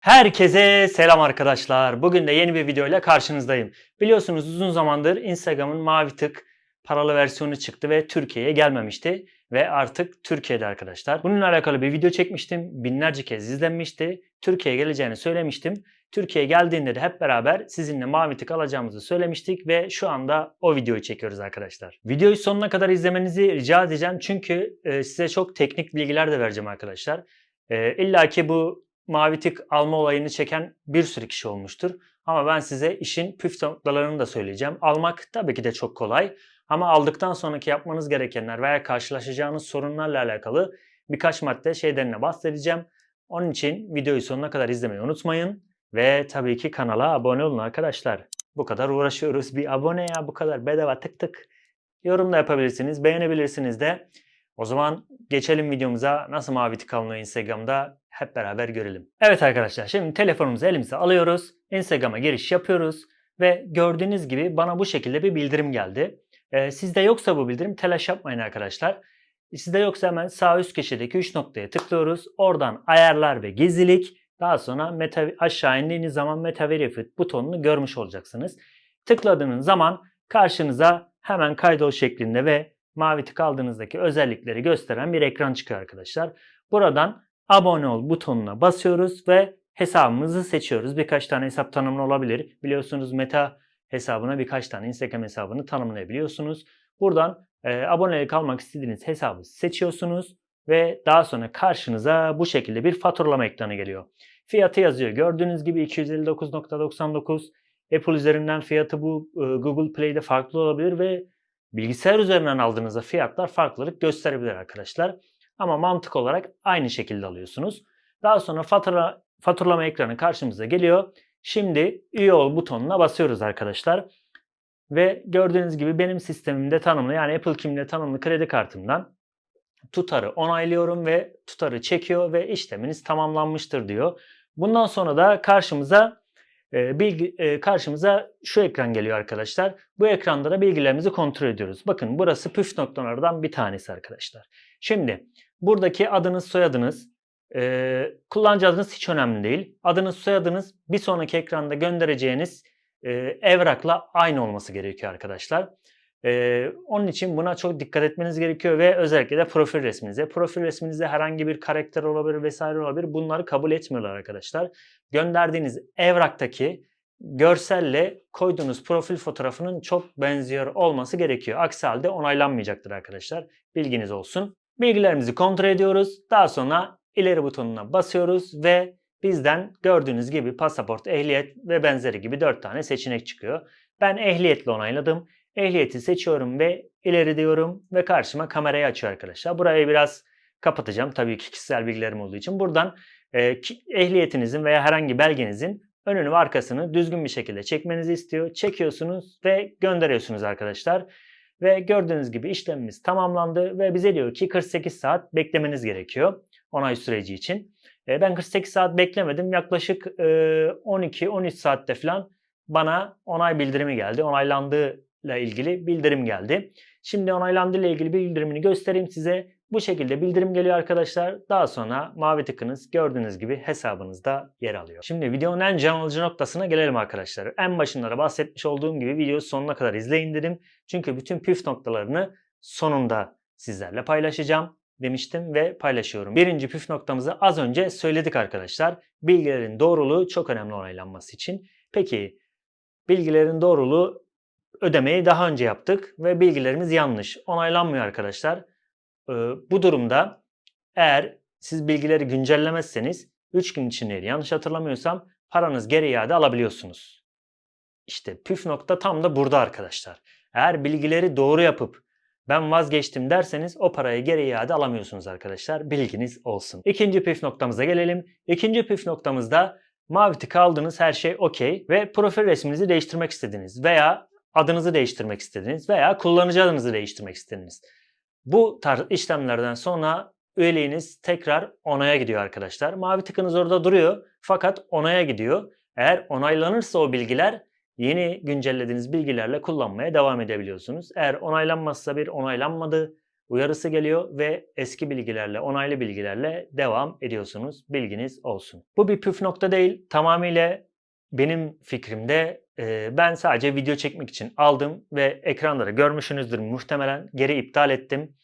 Herkese selam arkadaşlar. Bugün de yeni bir videoyla karşınızdayım. Biliyorsunuz uzun zamandır Instagram'ın mavi tık paralı versiyonu çıktı ve Türkiye'ye gelmemişti. Ve artık Türkiye'de arkadaşlar. Bununla alakalı bir video çekmiştim. Binlerce kez izlenmişti. Türkiye'ye geleceğini söylemiştim. Türkiye'ye geldiğinde de hep beraber sizinle mavi tık alacağımızı söylemiştik ve şu anda o videoyu çekiyoruz arkadaşlar. Videoyu sonuna kadar izlemenizi rica edeceğim çünkü e, size çok teknik bilgiler de vereceğim arkadaşlar. E, İlla ki bu mavi tık alma olayını çeken bir sürü kişi olmuştur. Ama ben size işin püf noktalarını da söyleyeceğim. Almak tabii ki de çok kolay. Ama aldıktan sonraki yapmanız gerekenler veya karşılaşacağınız sorunlarla alakalı birkaç madde şeylerine bahsedeceğim. Onun için videoyu sonuna kadar izlemeyi unutmayın. Ve tabii ki kanala abone olun arkadaşlar. Bu kadar uğraşıyoruz. Bir abone ya bu kadar bedava tık tık. Yorum da yapabilirsiniz, beğenebilirsiniz de. O zaman geçelim videomuza. Nasıl mavi tık alınıyor Instagram'da hep beraber görelim. Evet arkadaşlar şimdi telefonumuzu elimize alıyoruz. Instagram'a giriş yapıyoruz. Ve gördüğünüz gibi bana bu şekilde bir bildirim geldi. Ee, sizde yoksa bu bildirim telaş yapmayın arkadaşlar. Sizde yoksa hemen sağ üst köşedeki 3 noktaya tıklıyoruz. Oradan ayarlar ve gizlilik. Daha sonra meta, aşağı indiğiniz zaman Meta Verified butonunu görmüş olacaksınız. Tıkladığınız zaman karşınıza hemen kaydol şeklinde ve mavi tık aldığınızdaki özellikleri gösteren bir ekran çıkıyor arkadaşlar. Buradan abone ol butonuna basıyoruz ve hesabımızı seçiyoruz. Birkaç tane hesap tanımlı olabilir. Biliyorsunuz Meta hesabına birkaç tane Instagram hesabını tanımlayabiliyorsunuz. Buradan e, abonelik almak istediğiniz hesabı seçiyorsunuz ve daha sonra karşınıza bu şekilde bir faturalama ekranı geliyor. Fiyatı yazıyor. Gördüğünüz gibi 259.99. Apple üzerinden fiyatı bu e, Google Play'de farklı olabilir ve bilgisayar üzerinden aldığınızda fiyatlar farklılık gösterebilir arkadaşlar. Ama mantık olarak aynı şekilde alıyorsunuz. Daha sonra fatura, faturalama ekranı karşımıza geliyor. Şimdi üye ol butonuna basıyoruz arkadaşlar. Ve gördüğünüz gibi benim sistemimde tanımlı yani Apple kimliğinde tanımlı kredi kartımdan tutarı onaylıyorum ve tutarı çekiyor ve işleminiz tamamlanmıştır diyor. Bundan sonra da karşımıza e, bilgi e, karşımıza şu ekran geliyor arkadaşlar. Bu ekranda da bilgilerimizi kontrol ediyoruz. Bakın burası püf noktalardan bir tanesi arkadaşlar. Şimdi buradaki adınız, soyadınız, e, kullanıcı adınız hiç önemli değil. Adınız, soyadınız bir sonraki ekranda göndereceğiniz e, evrakla aynı olması gerekiyor arkadaşlar. Ee, onun için buna çok dikkat etmeniz gerekiyor ve özellikle de profil resminize. Profil resminizde herhangi bir karakter olabilir vesaire olabilir. Bunları kabul etmiyorlar arkadaşlar. Gönderdiğiniz evraktaki görselle koyduğunuz profil fotoğrafının çok benziyor olması gerekiyor. Aksi halde onaylanmayacaktır arkadaşlar. Bilginiz olsun. Bilgilerimizi kontrol ediyoruz. Daha sonra ileri butonuna basıyoruz ve bizden gördüğünüz gibi pasaport, ehliyet ve benzeri gibi 4 tane seçenek çıkıyor. Ben ehliyetle onayladım. Ehliyeti seçiyorum ve ileri diyorum ve karşıma kamerayı açıyor arkadaşlar. Burayı biraz kapatacağım tabii ki kişisel bilgilerim olduğu için. Buradan e, ehliyetinizin veya herhangi belgenizin önünü ve arkasını düzgün bir şekilde çekmenizi istiyor. Çekiyorsunuz ve gönderiyorsunuz arkadaşlar. Ve gördüğünüz gibi işlemimiz tamamlandı ve bize diyor ki 48 saat beklemeniz gerekiyor onay süreci için. E, ben 48 saat beklemedim. Yaklaşık e, 12-13 saatte falan bana onay bildirimi geldi. Onaylandığı ile ilgili bildirim geldi. Şimdi onaylandı ile ilgili bildirimini göstereyim size. Bu şekilde bildirim geliyor arkadaşlar. Daha sonra mavi tıkınız gördüğünüz gibi hesabınızda yer alıyor. Şimdi videonun en can alıcı noktasına gelelim arkadaşlar. En başında da bahsetmiş olduğum gibi videoyu sonuna kadar izleyin dedim. Çünkü bütün püf noktalarını sonunda sizlerle paylaşacağım demiştim ve paylaşıyorum. Birinci püf noktamızı az önce söyledik arkadaşlar. Bilgilerin doğruluğu çok önemli onaylanması için. Peki bilgilerin doğruluğu ödemeyi daha önce yaptık ve bilgilerimiz yanlış. Onaylanmıyor arkadaşlar. Ee, bu durumda eğer siz bilgileri güncellemezseniz 3 gün içinde yanlış hatırlamıyorsam paranız geri iade alabiliyorsunuz. İşte püf nokta tam da burada arkadaşlar. Eğer bilgileri doğru yapıp ben vazgeçtim derseniz o parayı geri iade alamıyorsunuz arkadaşlar. Bilginiz olsun. İkinci püf noktamıza gelelim. İkinci püf noktamızda mavi tık aldınız her şey okey ve profil resminizi değiştirmek istediniz veya adınızı değiştirmek istediniz veya kullanıcı adınızı değiştirmek istediniz. Bu tarz işlemlerden sonra üyeliğiniz tekrar onaya gidiyor arkadaşlar. Mavi tıkınız orada duruyor fakat onaya gidiyor. Eğer onaylanırsa o bilgiler yeni güncellediğiniz bilgilerle kullanmaya devam edebiliyorsunuz. Eğer onaylanmazsa bir onaylanmadı uyarısı geliyor ve eski bilgilerle, onaylı bilgilerle devam ediyorsunuz. Bilginiz olsun. Bu bir püf nokta değil. Tamamıyla benim fikrimde e, ben sadece video çekmek için aldım ve ekranları görmüşsünüzdür muhtemelen. Geri iptal ettim.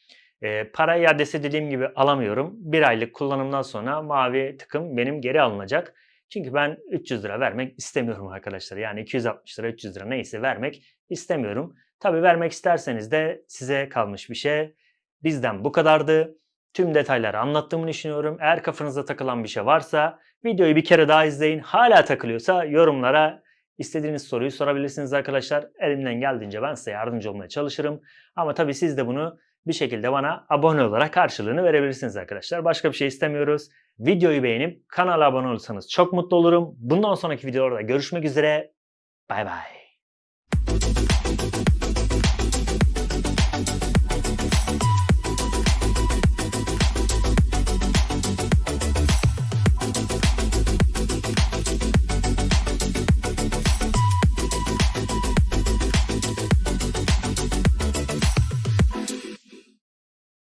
E, para iadesi dediğim gibi alamıyorum. Bir aylık kullanımdan sonra mavi tıkım benim geri alınacak. Çünkü ben 300 lira vermek istemiyorum arkadaşlar. Yani 260 lira 300 lira neyse vermek istemiyorum. Tabii vermek isterseniz de size kalmış bir şey. Bizden bu kadardı. Tüm detayları anlattığımı düşünüyorum. Eğer kafanızda takılan bir şey varsa videoyu bir kere daha izleyin. Hala takılıyorsa yorumlara istediğiniz soruyu sorabilirsiniz arkadaşlar. Elimden geldiğince ben size yardımcı olmaya çalışırım. Ama tabii siz de bunu bir şekilde bana abone olarak karşılığını verebilirsiniz arkadaşlar. Başka bir şey istemiyoruz. Videoyu beğenip kanala abone olursanız çok mutlu olurum. Bundan sonraki videolarda görüşmek üzere. Bay bay.